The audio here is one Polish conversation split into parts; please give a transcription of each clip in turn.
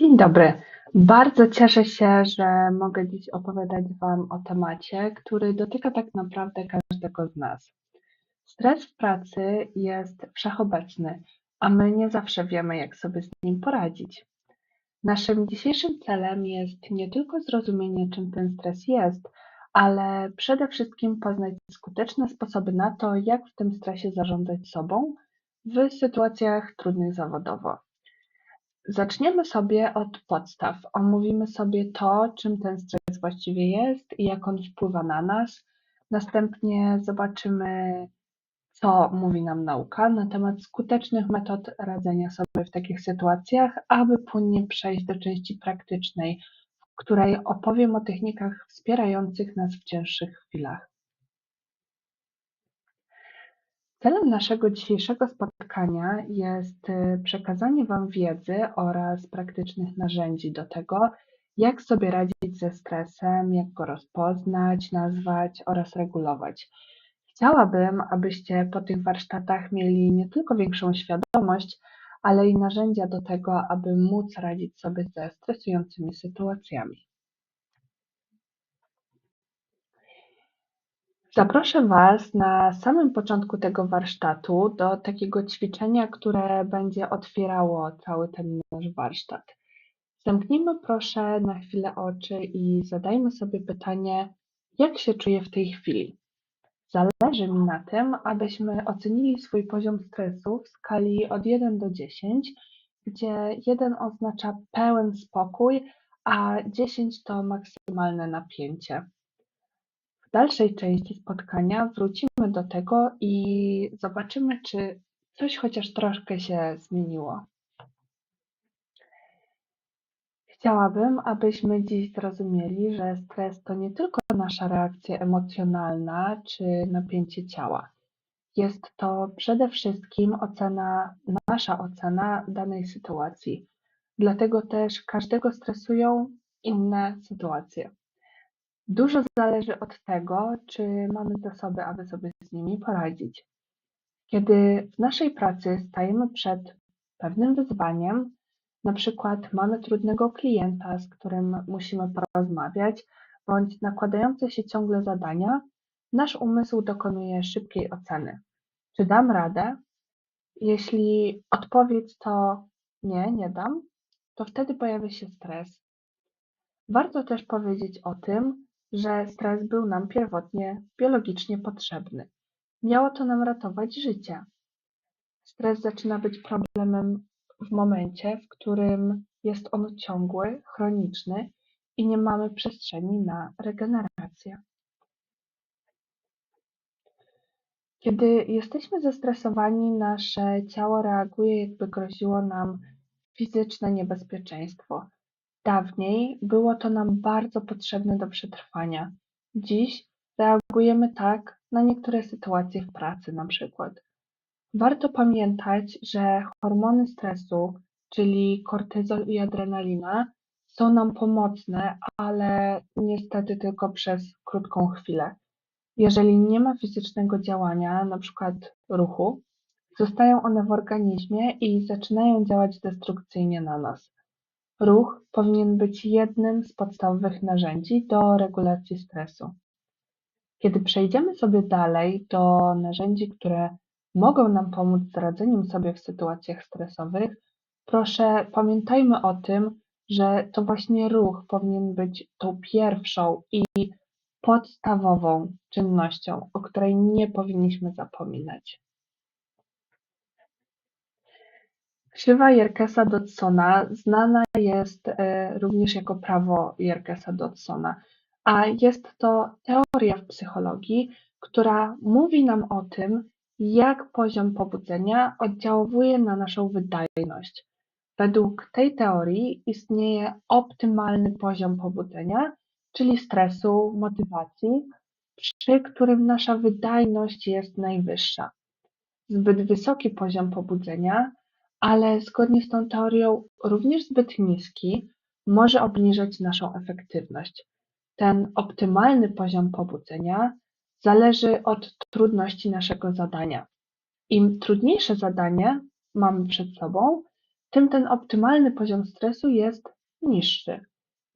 Dzień dobry. Bardzo cieszę się, że mogę dziś opowiadać Wam o temacie, który dotyka tak naprawdę każdego z nas. Stres w pracy jest wszechobecny, a my nie zawsze wiemy, jak sobie z nim poradzić. Naszym dzisiejszym celem jest nie tylko zrozumienie, czym ten stres jest, ale przede wszystkim poznać skuteczne sposoby na to, jak w tym stresie zarządzać sobą w sytuacjach trudnych zawodowo. Zaczniemy sobie od podstaw. Omówimy sobie to, czym ten stres właściwie jest i jak on wpływa na nas. Następnie zobaczymy, co mówi nam nauka na temat skutecznych metod radzenia sobie w takich sytuacjach, aby płynnie przejść do części praktycznej, w której opowiem o technikach wspierających nas w cięższych chwilach. Celem naszego dzisiejszego spotkania jest y, przekazanie Wam wiedzy oraz praktycznych narzędzi do tego, jak sobie radzić ze stresem, jak go rozpoznać, nazwać oraz regulować. Chciałabym, abyście po tych warsztatach mieli nie tylko większą świadomość, ale i narzędzia do tego, aby móc radzić sobie ze stresującymi sytuacjami. Zaproszę Was na samym początku tego warsztatu do takiego ćwiczenia, które będzie otwierało cały ten nasz warsztat. Zamknijmy proszę na chwilę oczy i zadajmy sobie pytanie, jak się czuję w tej chwili. Zależy mi na tym, abyśmy ocenili swój poziom stresu w skali od 1 do 10, gdzie 1 oznacza pełen spokój, a 10 to maksymalne napięcie. W dalszej części spotkania wrócimy do tego i zobaczymy, czy coś chociaż troszkę się zmieniło. Chciałabym, abyśmy dziś zrozumieli, że stres to nie tylko nasza reakcja emocjonalna czy napięcie ciała. Jest to przede wszystkim ocena, nasza ocena danej sytuacji. Dlatego też każdego stresują inne sytuacje. Dużo zależy od tego, czy mamy zasoby, aby sobie z nimi poradzić. Kiedy w naszej pracy stajemy przed pewnym wyzwaniem, na przykład mamy trudnego klienta, z którym musimy porozmawiać, bądź nakładające się ciągle zadania, nasz umysł dokonuje szybkiej oceny. Czy dam radę? Jeśli odpowiedź to nie, nie dam, to wtedy pojawia się stres. Warto też powiedzieć o tym, że stres był nam pierwotnie biologicznie potrzebny. Miało to nam ratować życie. Stres zaczyna być problemem w momencie, w którym jest on ciągły, chroniczny i nie mamy przestrzeni na regenerację. Kiedy jesteśmy zestresowani, nasze ciało reaguje, jakby groziło nam fizyczne niebezpieczeństwo. Dawniej było to nam bardzo potrzebne do przetrwania. Dziś reagujemy tak na niektóre sytuacje w pracy na przykład. Warto pamiętać, że hormony stresu, czyli kortyzol i adrenalina, są nam pomocne, ale niestety tylko przez krótką chwilę. Jeżeli nie ma fizycznego działania, na przykład ruchu, zostają one w organizmie i zaczynają działać destrukcyjnie na nas. Ruch powinien być jednym z podstawowych narzędzi do regulacji stresu. Kiedy przejdziemy sobie dalej do narzędzi, które mogą nam pomóc z radzeniem sobie w sytuacjach stresowych, proszę pamiętajmy o tym, że to właśnie ruch powinien być tą pierwszą i podstawową czynnością, o której nie powinniśmy zapominać. Krzywa Jerkesa-Dodsona znana jest e, również jako prawo Jerkesa-Dodsona, a jest to teoria w psychologii, która mówi nam o tym, jak poziom pobudzenia oddziałuje na naszą wydajność. Według tej teorii istnieje optymalny poziom pobudzenia, czyli stresu, motywacji, przy którym nasza wydajność jest najwyższa. Zbyt wysoki poziom pobudzenia ale zgodnie z tą teorią również zbyt niski może obniżać naszą efektywność. Ten optymalny poziom pobudzenia zależy od trudności naszego zadania. Im trudniejsze zadanie mamy przed sobą, tym ten optymalny poziom stresu jest niższy.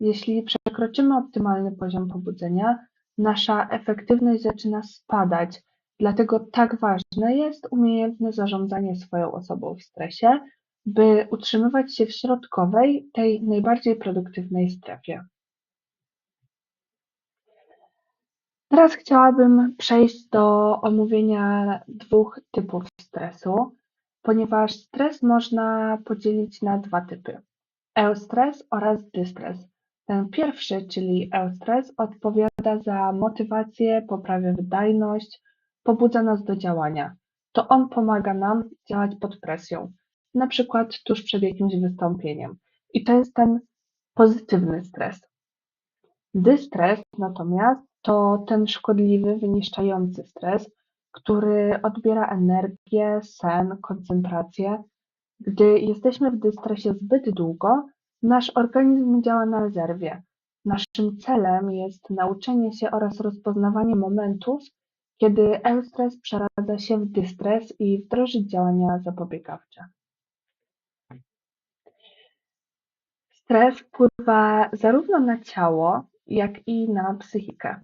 Jeśli przekroczymy optymalny poziom pobudzenia, nasza efektywność zaczyna spadać. Dlatego tak ważne jest umiejętne zarządzanie swoją osobą w stresie, by utrzymywać się w środkowej, tej najbardziej produktywnej strefie. Teraz chciałabym przejść do omówienia dwóch typów stresu, ponieważ stres można podzielić na dwa typy: eustres oraz dystres. Ten pierwszy, czyli eustres, odpowiada za motywację, poprawia wydajność, pobudza nas do działania. To on pomaga nam działać pod presją, na przykład tuż przed jakimś wystąpieniem. I to jest ten pozytywny stres. Dystres natomiast to ten szkodliwy, wyniszczający stres, który odbiera energię, sen, koncentrację. Gdy jesteśmy w dystresie zbyt długo, nasz organizm działa na rezerwie. Naszym celem jest nauczenie się oraz rozpoznawanie momentów, kiedy eustres przeradza się w dystres i wdrożyć działania zapobiegawcze. Stres wpływa zarówno na ciało, jak i na psychikę.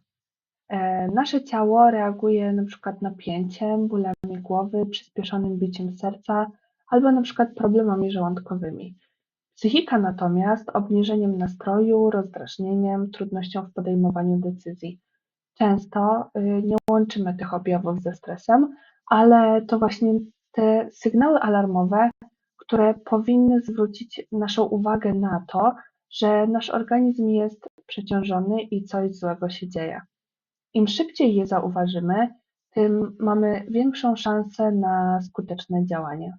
E, nasze ciało reaguje na przykład napięciem, bólami głowy, przyspieszonym biciem serca albo na przykład problemami żołądkowymi. Psychika natomiast obniżeniem nastroju, rozdrażnieniem, trudnością w podejmowaniu decyzji. Często y, nie łączymy tych objawów ze stresem, ale to właśnie te sygnały alarmowe, które powinny zwrócić naszą uwagę na to, że nasz organizm jest przeciążony i coś złego się dzieje. Im szybciej je zauważymy, tym mamy większą szansę na skuteczne działanie.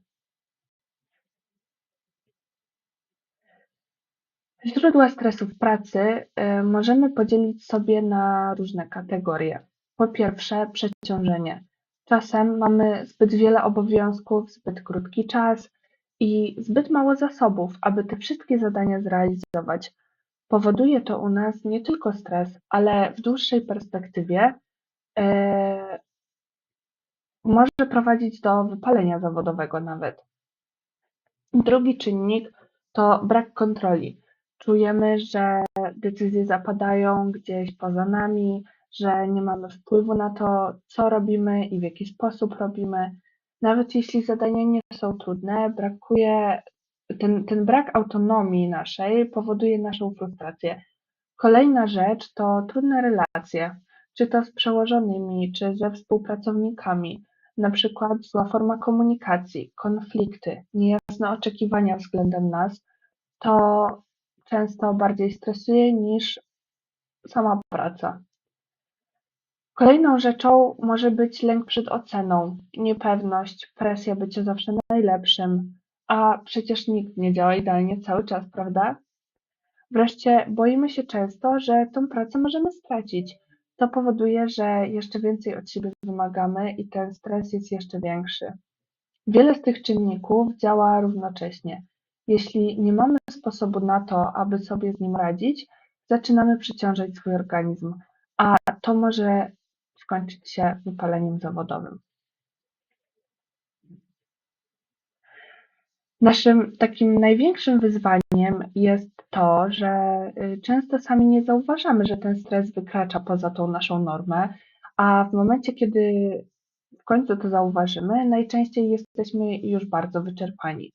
Źródła stresu w pracy y, możemy podzielić sobie na różne kategorie. Po pierwsze, przeciążenie. Czasem mamy zbyt wiele obowiązków, zbyt krótki czas i zbyt mało zasobów, aby te wszystkie zadania zrealizować. Powoduje to u nas nie tylko stres, ale w dłuższej perspektywie e, może prowadzić do wypalenia zawodowego nawet. Drugi czynnik to brak kontroli. Czujemy, że decyzje zapadają gdzieś poza nami, że nie mamy wpływu na to, co robimy i w jaki sposób robimy. Nawet jeśli zadania nie są trudne, brakuje ten, ten brak autonomii naszej powoduje naszą frustrację. Kolejna rzecz to trudne relacje, czy to z przełożonymi, czy ze współpracownikami, na przykład zła forma komunikacji, konflikty, niejasne oczekiwania względem nas, to często bardziej stresuje niż sama praca. Kolejną rzeczą może być lęk przed oceną, niepewność, presja bycia zawsze najlepszym, a przecież nikt nie działa idealnie cały czas, prawda? Wreszcie boimy się często, że tą pracę możemy stracić. To powoduje, że jeszcze więcej od siebie wymagamy i ten stres jest jeszcze większy. Wiele z tych czynników działa równocześnie. Jeśli nie mamy sposobu na to, aby sobie z nim radzić, zaczynamy przeciążać swój organizm, a to może skończyć się wypaleniem zawodowym. Naszym takim największym wyzwaniem jest to, że y, często sami nie zauważamy, że ten stres wykracza poza tą naszą normę, a w momencie, kiedy w końcu to zauważymy, najczęściej jesteśmy już bardzo wyczerpani.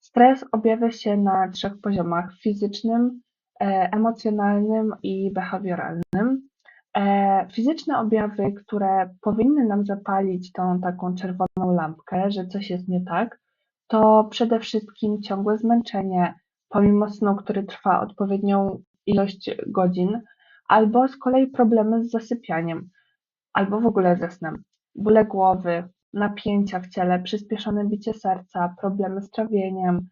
Stres objawia się na trzech poziomach: fizycznym, e, emocjonalnym i behawioralnym. E, fizyczne objawy, które powinny nam zapalić tą taką czerwoną lampkę, że coś jest nie tak, to przede wszystkim ciągłe zmęczenie, pomimo snu, który trwa odpowiednią ilość godzin, albo z kolei problemy z zasypianiem, albo w ogóle ze snem. Bóle głowy, napięcia w ciele, przyspieszone bicie serca, problemy z trawieniem,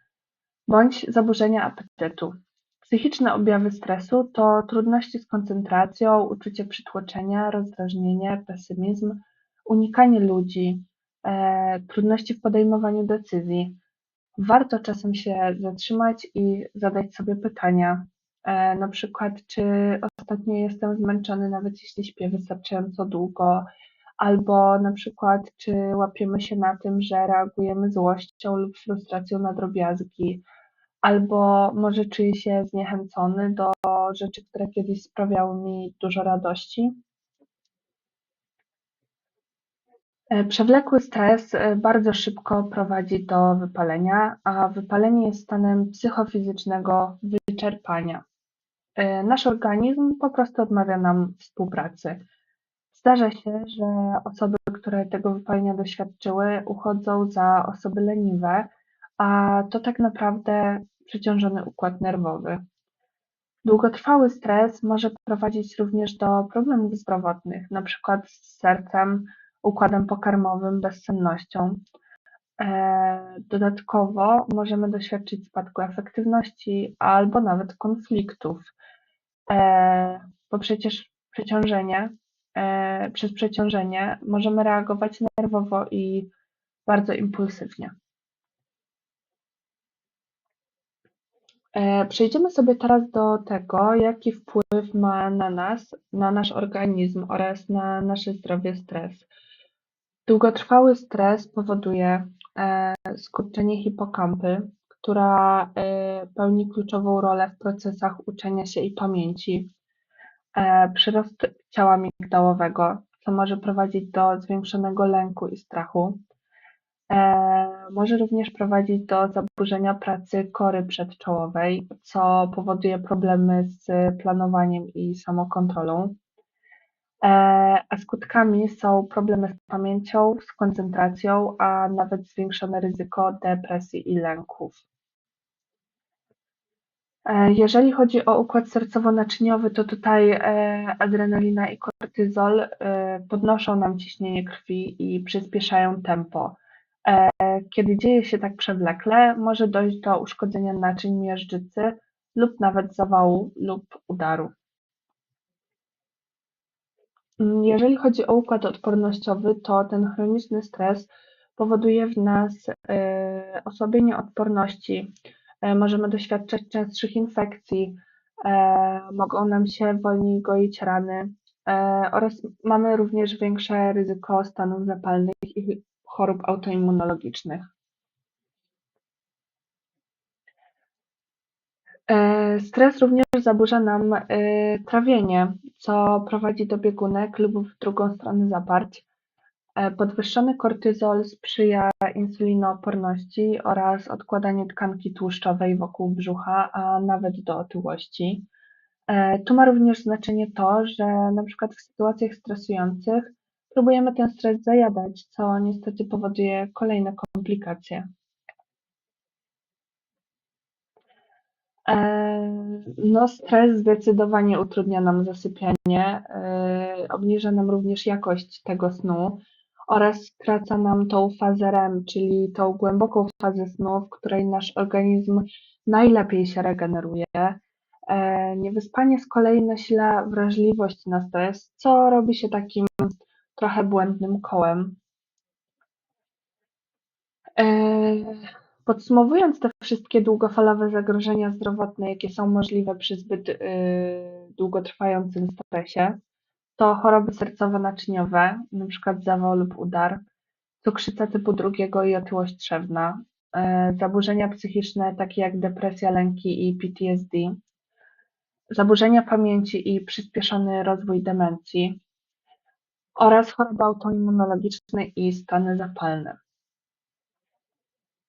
bądź zaburzenia apetytu. Psychiczne objawy stresu to trudności z koncentracją, uczucie przytłoczenia, rozdrażnienie, pesymizm, unikanie ludzi, e, trudności w podejmowaniu decyzji. Warto czasem się zatrzymać i zadać sobie pytania, e, na przykład, czy ostatnio jestem zmęczony, nawet jeśli śpię wystarczająco długo, albo na przykład czy łapiemy się na tym, że reagujemy złością lub frustracją na drobiazgi, albo może czuję się zniechęcony do rzeczy, które kiedyś sprawiały mi dużo radości. E, przewlekły stres e, bardzo szybko prowadzi do wypalenia, a wypalenie jest stanem psychofizycznego wyczerpania. E, nasz organizm po prostu odmawia nam współpracy. Zdarza się, że osoby, które tego wypalenia doświadczyły, uchodzą za osoby leniwe, a to tak naprawdę przeciążony układ nerwowy. Długotrwały stres może prowadzić również do problemów zdrowotnych, np. z sercem, układem pokarmowym, bezsennością. E, dodatkowo możemy doświadczyć spadku efektywności albo nawet konfliktów, e, bo przecież przeciążenie, e, przez przeciążenie możemy reagować nerwowo i bardzo impulsywnie. Przejdziemy sobie teraz do tego, jaki wpływ ma na nas, na nasz organizm oraz na nasze zdrowie stres. Długotrwały stres powoduje e, skurczenie hipokampy, która e, pełni kluczową rolę w procesach uczenia się i pamięci, e, przyrost ciała migdałowego, co może prowadzić do zwiększonego lęku i strachu. Może również prowadzić do zaburzenia pracy kory przedczołowej, co powoduje problemy z planowaniem i samokontrolą. E, a skutkami są problemy z pamięcią, z koncentracją, a nawet zwiększone ryzyko depresji i lęków. E, jeżeli chodzi o układ sercowo-naczyniowy, to tutaj e, adrenalina i kortyzol podnoszą nam ciśnienie krwi i przyspieszają tempo. Kiedy dzieje się tak przewlekle, może dojść do uszkodzenia naczyń miażdżycy lub nawet zawału lub udaru. Mm, jeżeli chodzi o układ odpornościowy, to ten chroniczny stres powoduje w nas e, osłabienie odporności. E, możemy doświadczać częstszych infekcji, e, mogą nam się wolniej goić rany oraz mamy również większe ryzyko stanów zapalnych i chorób autoimmunologicznych. E, stres również zaburza nam e, trawienie, co prowadzi do biegunek lub w drugą stronę zaparć. E, podwyższony kortyzol sprzyja insulinooporności oraz odkładaniu tkanki tłuszczowej wokół brzucha, a nawet do otyłości. Tu ma również znaczenie to, że na przykład w sytuacjach stresujących próbujemy ten stres zajadać, co niestety powoduje kolejne komplikacje. No, stres zdecydowanie utrudnia nam zasypianie, obniża nam również jakość tego snu oraz skraca nam tą fazę REM, czyli tą głęboką fazę snu, w której nasz organizm najlepiej się regeneruje. Niewyspanie z kolei nasila wrażliwość na stres, co robi się takim trochę błędnym kołem. Podsumowując te wszystkie długofalowe zagrożenia zdrowotne, jakie są możliwe przy zbyt y, długotrwającym stresie, to choroby sercowo-naczyniowe, np. zawał lub udar, cukrzyca typu drugiego i otyłość trzewna, y, zaburzenia psychiczne takie jak depresja, lęki i PTSD, zaburzenia pamięci i przyspieszony rozwój demencji oraz choroby autoimmunologiczne i stany zapalne.